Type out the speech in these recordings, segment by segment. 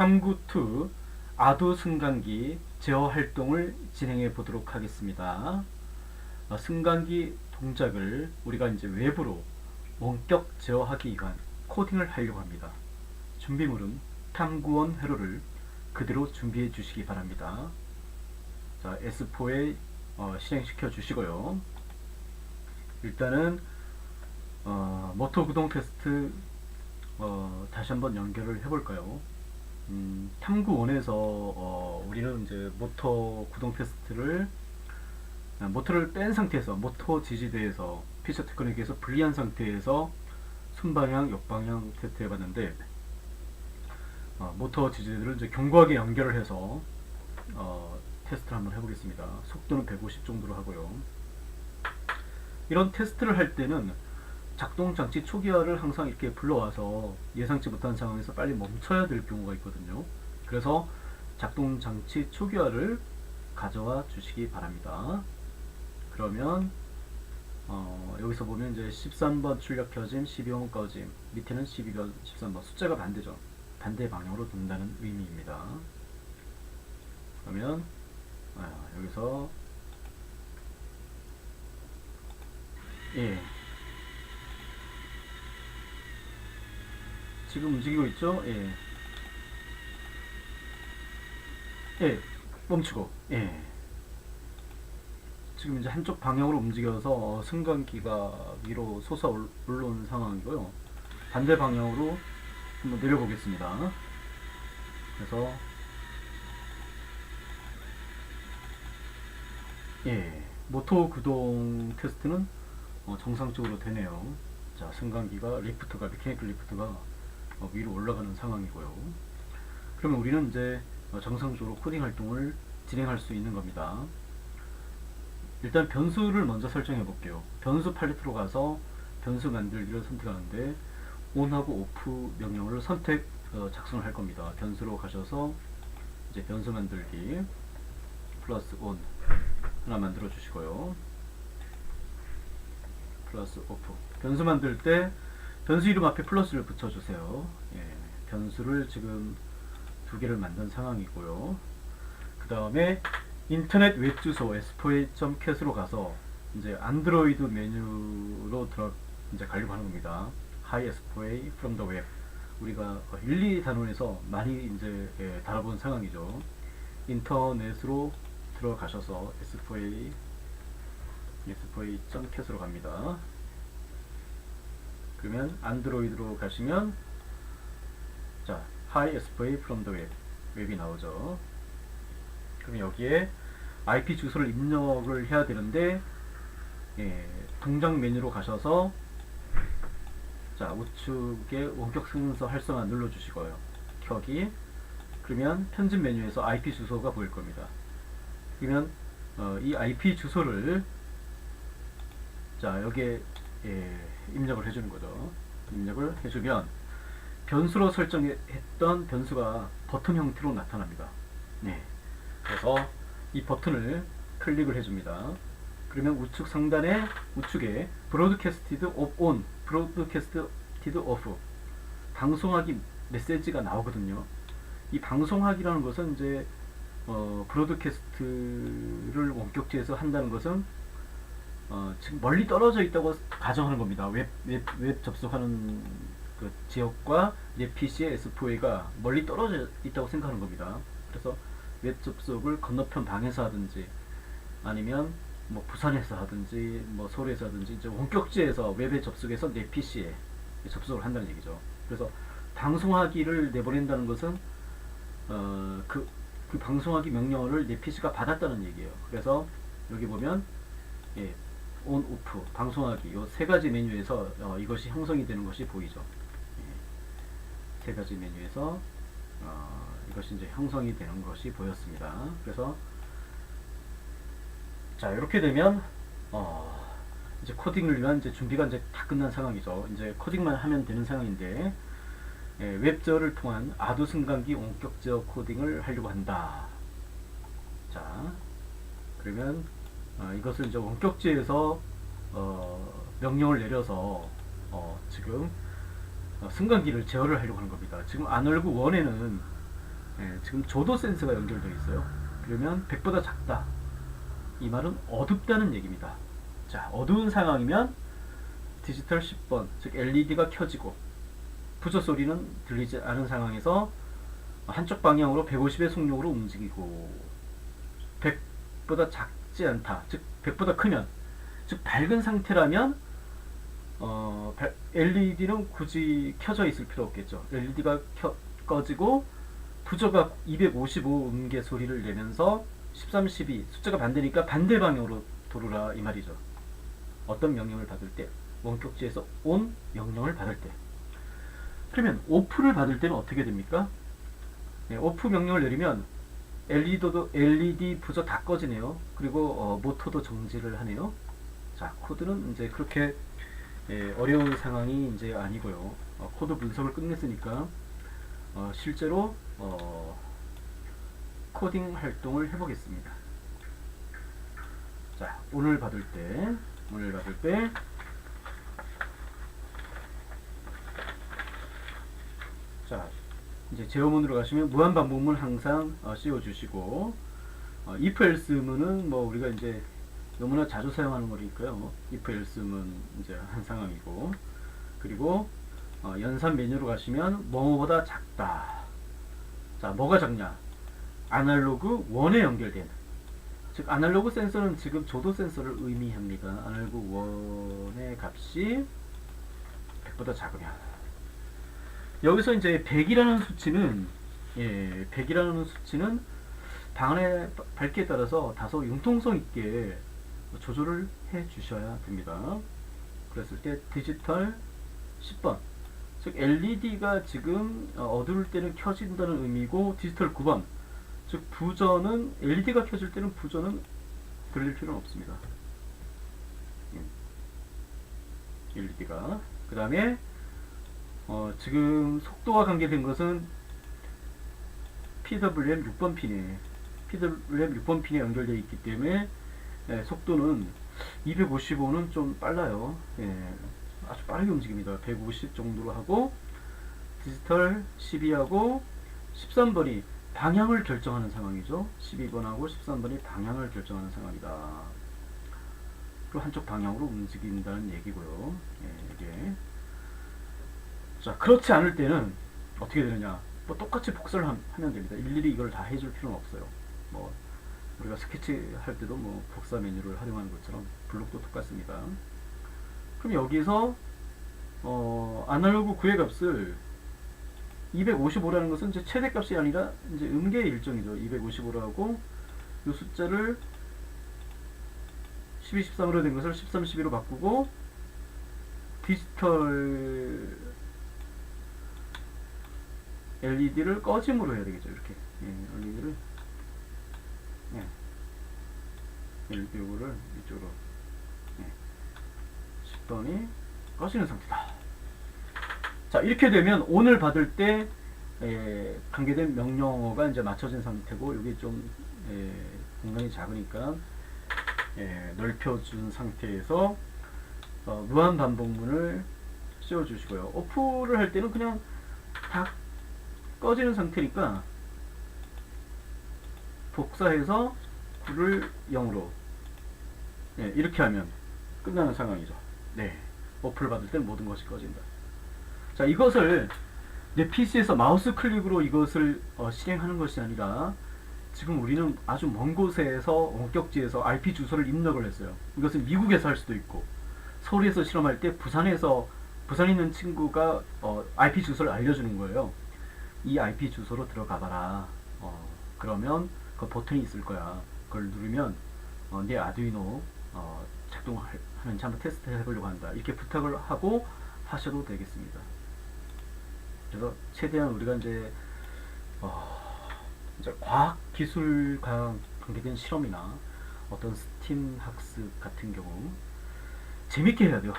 탐구2 아도 승강기 제어 활동을 진행해 보도록 하겠습니다. 어, 승강기 동작을 우리가 이제 외부로 원격 제어하기 위한 코딩을 하려고 합니다. 준비물은 탐구원 회로를 그대로 준비해 주시기 바랍니다. 자, S4에 어, 실행시켜 주시고요. 일단은 어, 모터 구동 테스트 어, 다시 한번 연결을 해볼까요? 음, 탐구원에서 어, 우리는 이제 모터 구동 테스트를 아, 모터를 뺀 상태에서 모터 지지대에서 피처 테크닉에서 분리한 상태에서 순방향, 역방향 테스트 해봤는데 어, 모터 지지대를 이제 견고하게 연결을 해서 어, 테스트를 한번 해보겠습니다. 속도는 150 정도로 하고요. 이런 테스트를 할 때는 작동 장치 초기화를 항상 이렇게 불러와서 예상치 못한 상황에서 빨리 멈춰야 될 경우가 있거든요. 그래서 작동 장치 초기화를 가져와 주시기 바랍니다. 그러면 어, 여기서 보면 이제 13번 출력 켜짐, 12번 꺼짐, 밑에는 12번, 13번 숫자가 반대죠. 반대 방향으로 돈다는 의미입니다. 그러면 아, 여기서 예 지금 움직이고 있죠? 예. 예, 멈추고, 예. 지금 이제 한쪽 방향으로 움직여서 어, 승강기가 위로 솟아 올- 올라오는 상황이고요. 반대 방향으로 한번 내려보겠습니다. 그래서, 예, 모터 구동 테스트는 어, 정상적으로 되네요. 자, 승강기가 리프트가, 메케니컬 리프트가 어, 위로 올라가는 상황이고요. 그러면 우리는 이제 어, 정상적으로 코딩 활동을 진행할 수 있는 겁니다. 일단 변수를 먼저 설정해 볼게요. 변수 팔레트로 가서 변수 만들기를 선택하는데 on하고 off 명령어를 선택 어, 작성을 할 겁니다. 변수로 가셔서 이제 변수 만들기 플러스 on 하나 만들어 주시고요. 플러스 off 변수 만들 때 변수 이름 앞에 플러스를 붙여주세요. 예, 변수를 지금 두 개를 만든 상황이고요. 그 다음에 인터넷 웹 주소 s4a.cat으로 가서 이제 안드로이드 메뉴로 들어 이제 가려고 하는 겁니다. Hi S4a from the web. 우리가 1, 2 단원에서 많이 이제 예, 다뤄본 상황이죠. 인터넷으로 들어가셔서 S4a s4a.cat으로 갑니다. 그러면 안드로이드로 가시면 자 Hi SPA from the web 웹이 나오죠. 그럼 여기에 IP 주소를 입력을 해야 되는데 예, 동작 메뉴로 가셔서 자 우측에 원격 순서 활성화 눌러주시고요. 켜기 그러면 편집 메뉴에서 IP 주소가 보일 겁니다. 그러면 어, 이 IP 주소를 자 여기에 예, 입력을 해주는 거죠. 입력을 해주면 변수로 설정했던 변수가 버튼 형태로 나타납니다. 네. 그래서 이 버튼을 클릭을 해줍니다. 그러면 우측 상단에 우측에 브로드캐스티드 온, 브로드캐스티드 오프 방송하기 메시지가 나오거든요. 이 방송하기라는 것은 이제 어, 브로드캐스트를 원격지에서 한다는 것은 어, 지금 멀리 떨어져 있다고 가정하는 겁니다. 웹, 웹, 웹 접속하는 그 지역과 내 PC의 S4A가 멀리 떨어져 있다고 생각하는 겁니다. 그래서 웹 접속을 건너편 방에서 하든지 아니면 뭐 부산에서 하든지 뭐 서울에서 하든지 이제 원격지에서 웹에 접속해서 내 PC에 접속을 한다는 얘기죠. 그래서 방송하기를 내보낸다는 것은 어, 그, 그 방송하기 명령어를 내 PC가 받았다는 얘기예요. 그래서 여기 보면 예, 온, 오프, 방송하기 이 세 가지 메뉴에서 어, 이것이 형성이 되는 것이 보이죠. 예, 세 가지 메뉴에서 어, 이것이 이제 형성이 되는 것이 보였습니다. 그래서 자 이렇게 되면 어, 이제 코딩을 위한 이제 준비가 이제 다 끝난 상황이죠. 이제 코딩만 하면 되는 상황인데 예, 웹저를 통한 아도 승강기 원격저 코딩을 하려고 한다. 자 그러면 어, 이것을 이제 원격지에서 어, 명령을 내려서 어, 지금 어, 승강기를 제어를 하려고 하는 겁니다. 지금 아날로그 1에는 예, 지금 조도 센서가 연결되어 있어요. 그러면 100보다 작다. 이 말은 어둡다는 얘기입니다. 자, 어두운 상황이면 디지털 10번, 즉 LED가 켜지고 부저 소리는 들리지 않은 상황에서 한쪽 방향으로 150의 속력으로 움직이고 100보다 작 지 않다. 즉 100보다 크면 즉 밝은 상태라면 어, LED는 굳이 켜져 있을 필요 없겠죠. LED가 켜, 꺼지고 부저가 255 음계 소리를 내면서 13, 12 숫자가 반대니까 반대 방향으로 돌으라 이 말이죠. 어떤 명령을 받을 때 원격지에서 온 명령을 받을 때 그러면 오프를 받을 때는 어떻게 됩니까? 네, 오프 명령을 내리면 LED도 LED 부저 다 꺼지네요. 그리고 어, 모터도 정지를 하네요. 자 코드는 이제 그렇게 예, 어려운 상황이 이제 아니고요. 어, 코드 분석을 끝냈으니까 어, 실제로 어, 코딩 활동을 해보겠습니다. 자, 오늘 받을 때, 오늘 받을 때, 자, 이제 제어문으로 가시면 무한 반복문 항상 어, 씌워주시고, 어, if else문은 뭐 우리가 이제 너무나 자주 사용하는 거니까요. if else문 이제 한 상황이고, 그리고 어, 연산 메뉴로 가시면 뭐뭐보다 작다. 자, 뭐가 작냐? 아날로그 1에 연결된 즉 아날로그 센서는 지금 조도 센서를 의미합니다. 아날로그 1의 값이 100보다 작으면 여기서 이제 100이라는 수치는 예, 100이라는 수치는 방안의 밝기에 따라서 다소 융통성 있게 조절을 해 주셔야 됩니다. 그랬을 때 디지털 10번 즉 LED가 지금 어, 어두울 때는 켜진다는 의미고 디지털 9번 즉 부저는 LED가 켜질 때는 부저는 돌릴 필요는 없습니다. LED가 그 다음에 어, 지금 속도와 관계된 것은 PWM 6번 핀에 PWM 6번 핀에 연결되어 있기 때문에 예, 속도는 255는 좀 빨라요. 예, 아주 빠르게 움직입니다. 150 정도로 하고 디지털 12하고 13번이 방향을 결정하는 상황이죠. 12번하고 13번이 방향을 결정하는 상황이다. 그리고 한쪽 방향으로 움직인다는 얘기고요. 예, 이게 자 그렇지 않을 때는 어떻게 되느냐? 뭐 똑같이 복사를 함- 하면 됩니다. 일일이 이걸 다 해줄 필요는 없어요. 뭐 우리가 스케치 할 때도 뭐 복사 메뉴를 활용하는 것처럼 블록도 똑같습니다. 그럼 여기서 어, 아날로그 구의 값을 255라는 것은 이제 최대 값이 아니라 이제 음계의 일정이죠. 255라고 이 숫자를 12, 13으로 된 것을 13, 12로 바꾸고 디지털 LED를 꺼짐으로 해야 되겠죠. 이렇게 예, LED를 예. LED 요거를 이쪽으로 예. 10번이 꺼지는 상태다. 자 이렇게 되면 오늘 받을 때 에, 관계된 명령어가 이제 맞춰진 상태고 여기 좀 에, 공간이 작으니까 에, 넓혀준 상태에서 어, 무한 반복문을 씌워주시고요. 오프를 할 때는 그냥 다 꺼지는 상태니까 복사해서 9를 0으로 예, 이렇게 하면 끝나는 상황이죠. 네. 오프를 받을 때는 모든 것이 꺼진다. 자, 이것을 내 PC에서 마우스 클릭으로 이것을 어, 실행하는 것이 아니라 지금 우리는 아주 먼 곳에서 원격지에서 IP 주소를 입력을 했어요. 이것은 미국에서 할 수도 있고 서울에서 실험할 때 부산에서 부산에 있는 친구가 어, IP 주소를 알려주는 거예요. 이 IP 주소로 들어가 봐라. 어, 그러면 그 버튼이 있을 거야. 그걸 누르면 어, 내 아두이노 어, 작동하는지 한번 테스트 해보려고 한다. 이렇게 부탁을 하고 하셔도 되겠습니다. 그래서 최대한 우리가 이제 어, 이제 과학 기술과 관계된 실험이나 어떤 스팀 학습 같은 경우 재밌게 해야 돼요.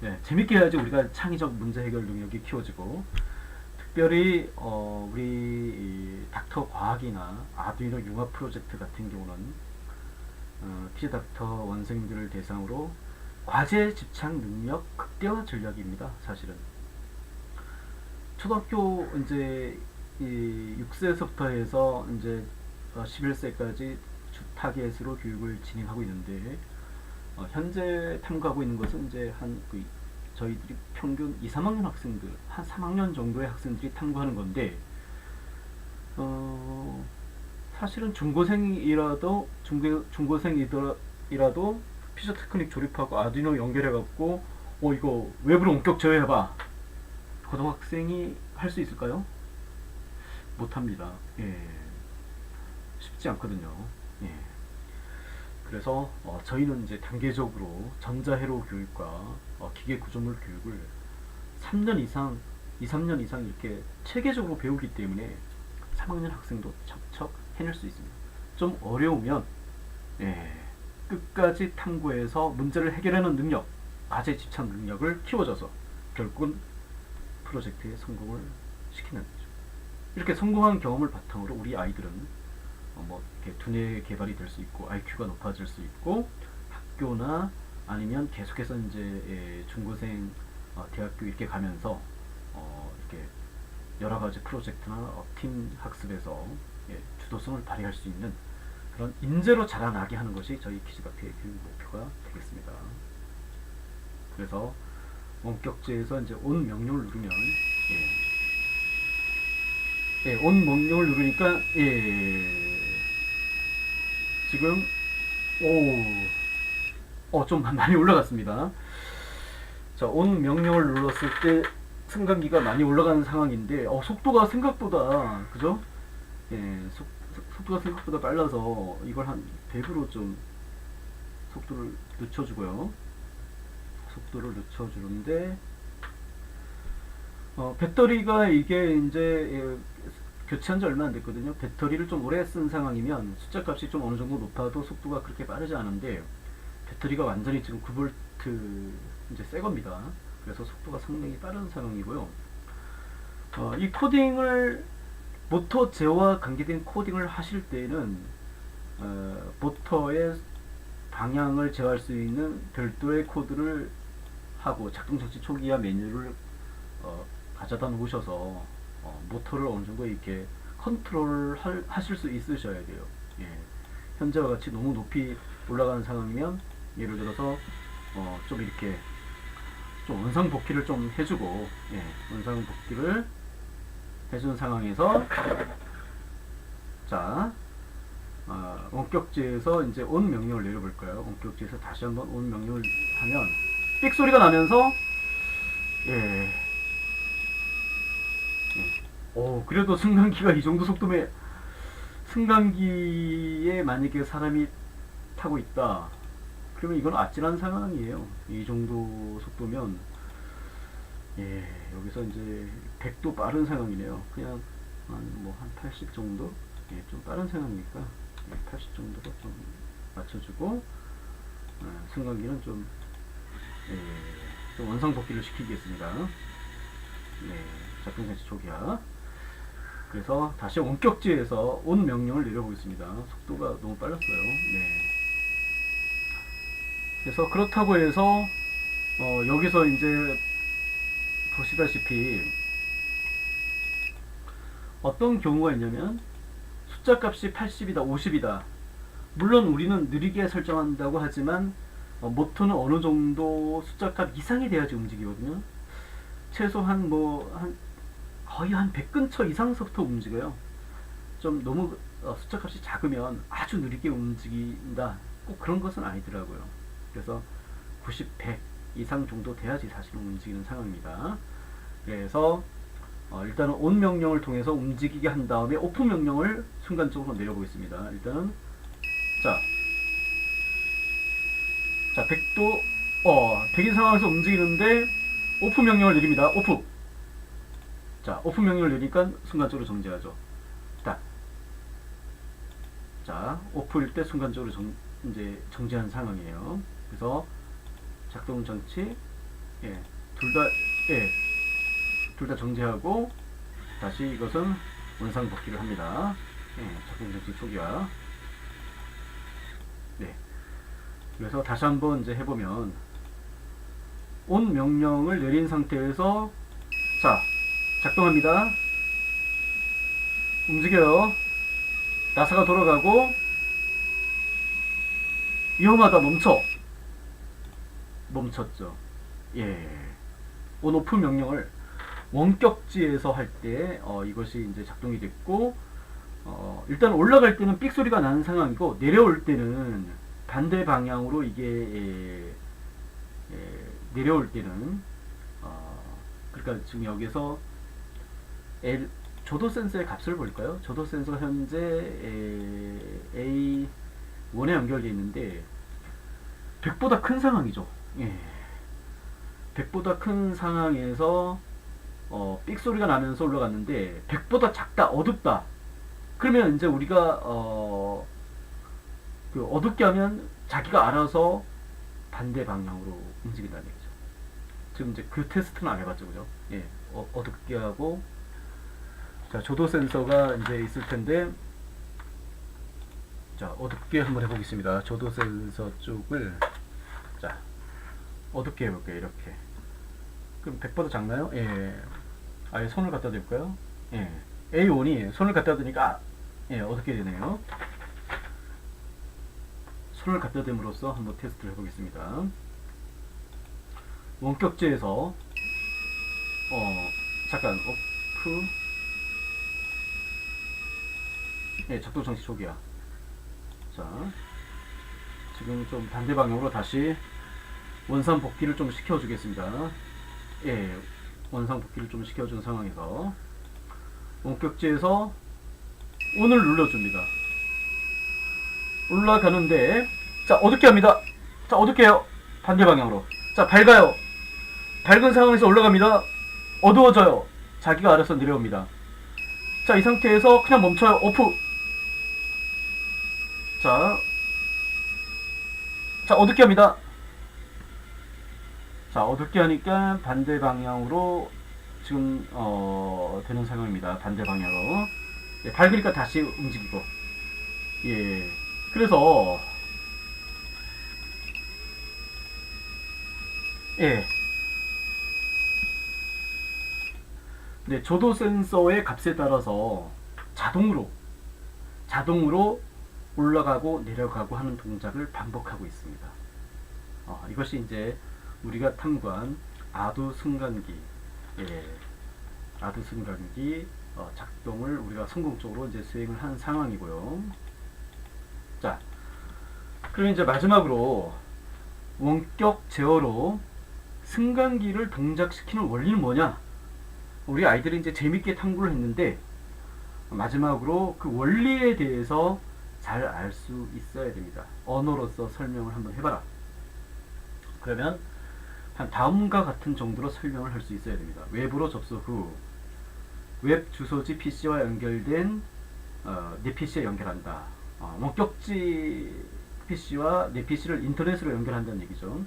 네, 재밌게 해야지 우리가 창의적 문제 해결 능력이 키워지고 특별히 어, 우리 이 닥터 과학이나 아두이노 융합 프로젝트 같은 경우는 어, 피닥터 원생들을 대상으로 과제 집착 능력 극대화 전략입니다. 사실은 초등학교 이제 이 6세서부터 해서 이제 어, 11세까지 주 타겟으로 교육을 진행하고 있는데 어, 현재 탐구하고 있는 것은 이제 한 그, 저희들이 평균 2, 3학년 학생들 한 3학년 정도의 학생들이 탐구하는 건데 어, 사실은 중고생이라도 중고 중고생이라도 피저 테크닉 조립하고 아두이노 연결해 갖고 어 이거 웹으로 원격 제어해봐 고등학생이 할 수 있을까요? 못합니다. 예. 쉽지 않거든요. 예. 그래서 어, 저희는 이제 단계적으로 전자회로 교육과 어, 기계 구조물 교육을 3년 이상, 2, 3년 이상 이렇게 체계적으로 배우기 때문에 3학년 학생도 척척 해낼 수 있습니다. 좀 어려우면 예, 끝까지 탐구해서 문제를 해결하는 능력, 과제 집착 능력을 키워줘서 결국은 프로젝트에 성공을 시키는 거죠. 이렇게 성공한 경험을 바탕으로 우리 아이들은 어, 뭐 이렇게 두뇌 개발이 될 수 있고 IQ가 높아질 수 있고 학교나 아니면 계속해서 이제 예, 중고생 어, 대학교 이렇게 가면서 어, 이렇게 여러 가지 프로젝트나 어, 팀 학습에서 예, 주도성을 발휘할 수 있는 그런 인재로 자라나게 하는 것이 저희 키즈카페의 교육 목표가 되겠습니다. 그래서 원격제에서 이제 온 명령을 누르면 예, 예, 온 명령을 누르니까 예, 지금 오, 어, 좀 많이 올라갔습니다. 자, 온 명령을 눌렀을 때 승강기가 많이 올라가는 상황인데 어, 속도가 생각보다 그죠? 예, 속, 속- 속도가 생각보다 빨라서 이걸 한 100으로 좀 속도를 늦춰주고요. 속도를 늦춰주는데 어, 배터리가 이게 이제 예, 교체한 지 얼마 안 됐거든요. 배터리를 좀 오래 쓴 상황이면 숫자 값이 좀 어느 정도 높아도 속도가 그렇게 빠르지 않은데 배터리가 완전히 지금 9V 이제 새 겁니다. 그래서 속도가 상당히 빠른 상황이고요. 어, 이 코딩을 모터 제어와 관계된 코딩을 하실 때는 어, 모터의 방향을 제어할 수 있는 별도의 코드를 하고 작동 장치 초기화 메뉴를 어, 가져다 놓으셔서 어, 모터를 어느 정도 이렇게 컨트롤 할, 하실 수 있으셔야 돼요. 예. 현재와 같이 너무 높이 올라가는 상황이면 예를 들어서 어, 좀 이렇게 좀 원상 복귀를 좀 해주고 예, 원상 복귀를 해주는 상황에서 자 어, 원격지에서 이제 온 명령을 내려볼 거예요. 원격지에서 다시 한번 온 명령을 하면 삑 소리가 나면서 예. 예. 오 그래도 승강기가 이 정도 속도면 승강기에 만약에 사람이 타고 있다. 그러면 이건 아찔한 상황이에요. 이 정도 속도면 예 여기서 이제 100도 빠른 상황이네요. 그냥 한 뭐 한 80 정도 예, 좀 빠른 상황이니까 예, 80 정도로 좀 맞춰주고 어, 승강기는 좀, 예, 좀 원상 복귀를 시키겠습니다. 네, 작동장치 초기화. 그래서 다시 원격지에서 온 명령을 내려보겠습니다. 속도가 너무 빨랐어요. 네. 그래서 그렇다고 해서 어, 여기서 이제 보시다시피 어떤 경우가 있냐면 숫자 값이 80이다, 50이다. 물론 우리는 느리게 설정한다고 하지만 어, 모터는 어느 정도 숫자 값 이상이 돼야지 움직이거든요. 최소한 뭐한 거의 한 100 근처 이상서부터 움직여요. 좀 너무 어, 숫자 값이 작으면 아주 느리게 움직인다. 꼭 그런 것은 아니더라고요. 그래서 90, 100 이상 정도 돼야지 사실은 움직이는 상황입니다. 그래서 어, 일단은 온 명령을 통해서 움직이게 한 다음에 오프 명령을 순간적으로 내려보겠습니다. 일단은 자, 자 100도 어 100인 상황에서 움직이는데 오프 명령을 내립니다. 오프. 자 오프 명령을 내리니까 순간적으로 정지하죠. 딱. 자 오프일 때 순간적으로 정, 이제 정지한 상황이에요. 그래서 작동 장치 예, 둘 다 예, 둘 다 정지하고 다시 이것은 원상 복귀를 합니다. 예, 작동 장치 초기화. 네. 그래서 다시 한번 이제 해보면 온 명령을 내린 상태에서 자 작동합니다. 움직여요. 나사가 돌아가고 위험하다 멈춰. 멈췄죠. 예. 온오프 명령을 원격지에서 할 때 어, 이것이 이제 작동이 됐고 어, 일단 올라갈 때는 삑 소리가 나는 상황이고 내려올 때는 반대 방향으로 이게 예, 예, 내려올 때는 어, 그러니까 지금 여기서 L, 조도 센서의 값을 볼까요? 조도 센서가 현재 A 1에 연결되어 있는데 100보다 큰 상황이죠. 예. 100보다 큰 상황에서 어, 삑 소리가 나면서 올라갔는데 100보다 작다, 어둡다. 그러면 이제 우리가 어, 그 어둡게 하면 자기가 알아서 반대 방향으로 움직인다는 얘기죠. 지금 이제 그 테스트는 안 해봤죠, 그죠? 예, 어, 어둡게 하고 자 조도 센서가 이제 있을 텐데 자 어둡게 한번 해보겠습니다. 조도 센서 쪽을 자 어둡게 해볼게요, 이렇게. 그럼 100보다 작나요? 예. 아예 손을 갖다 대볼까요? 예. A1이 손을 갖다 대니까 예, 어떻게 되네요. 손을 갖다 댐으로써 한번 테스트를 해보겠습니다. 원격제에서 어 잠깐 오프 예, 작동 장치 초기화. 자, 지금 좀 반대 방향으로 다시 원상 복귀를 좀 시켜주겠습니다. 예, 원상 복귀를 좀 시켜준 상황에서 원격지에서 온을 눌러줍니다. 올라가는데 자 어둡게 합니다. 자 어둡게 해요. 반대 방향으로. 자 밝아요. 밝은 상황에서 올라갑니다. 어두워져요. 자기가 알아서 내려옵니다. 자 이 상태에서 그냥 멈춰요. 오프. 자, 자 어둡게 합니다. 자 어둡게 하니까 반대 방향으로 지금 어, 되는 상황입니다. 반대 방향으로 예, 밝으니까 다시 움직이고 예 그래서 예 네, 조도 센서의 값에 따라서 자동으로 자동으로 올라가고 내려가고 하는 동작을 반복하고 있습니다. 어, 이것이 이제 우리가 탐구한 아두 순간기, 예, 아두 순간기 어, 작동을 우리가 성공적으로 이제 수행을 한 상황이고요. 자, 그럼 이제 마지막으로 원격 제어로 승강기를 동작시키는 원리는 뭐냐? 우리 아이들이 이제 재밌게 탐구를 했는데 마지막으로 그 원리에 대해서 잘 알 수 있어야 됩니다. 언어로서 설명을 한번 해봐라. 그러면 한 다음과 같은 정도로 설명을 할 수 있어야 됩니다. 웹으로 접속 후 웹 주소지 PC와 연결된 어, 내 PC에 연결한다. 어, 원격지 PC와 내 PC를 인터넷으로 연결한다는 얘기죠.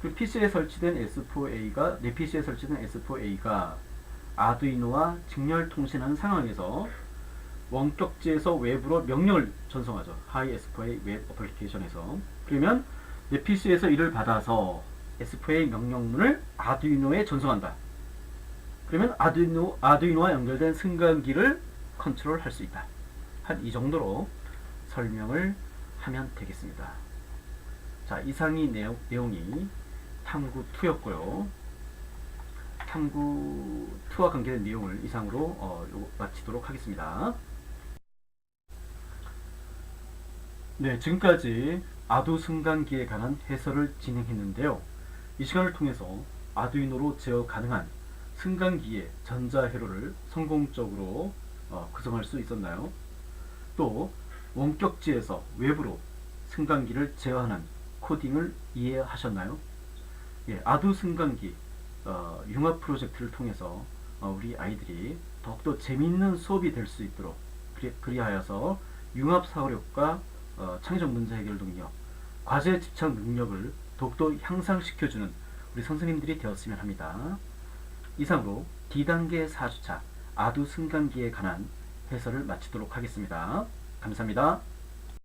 그 PC에 설치된 S4A가 내 PC에 설치된 S4A가 아두이노와 직렬 통신하는 상황에서 원격지에서 웹으로 명령을 전송하죠. 하이 S4A 웹 어플리케이션에서. 그러면 내 PC에서 이를 받아서 S4A 명령문을 아두이노에 전송한다. 그러면 아두이노, 아두이노와 연결된 승강기를 컨트롤 할 수 있다. 한 이 정도로 설명을 하면 되겠습니다. 자, 이상이 내용, 내용이 탐구 2였고요. 탐구 2와 관계된 내용을 이상으로 어, 요- 마치도록 하겠습니다. 네, 지금까지 아두 승강기에 관한 해설을 진행했는데요. 이 시간을 통해서 아두이노로 제어 가능한 승강기의 전자 회로를 성공적으로 어, 구성할 수 있었나요? 또 원격지에서 외부로 승강기를 제어하는 코딩을 이해하셨나요? 예, 아두 승강기 어, 융합 프로젝트를 통해서 어, 우리 아이들이 더욱더 재미있는 수업이 될 수 있도록 그리, 그리하여서 융합 사고력과 어, 창의적 문제 해결 능력, 과제 집착 능력을 더욱더 향상시켜주는 우리 선생님들이 되었으면 합니다. 이상으로 D단계 4주차 아두 승강기에 관한 해설을 마치도록 하겠습니다. 감사합니다.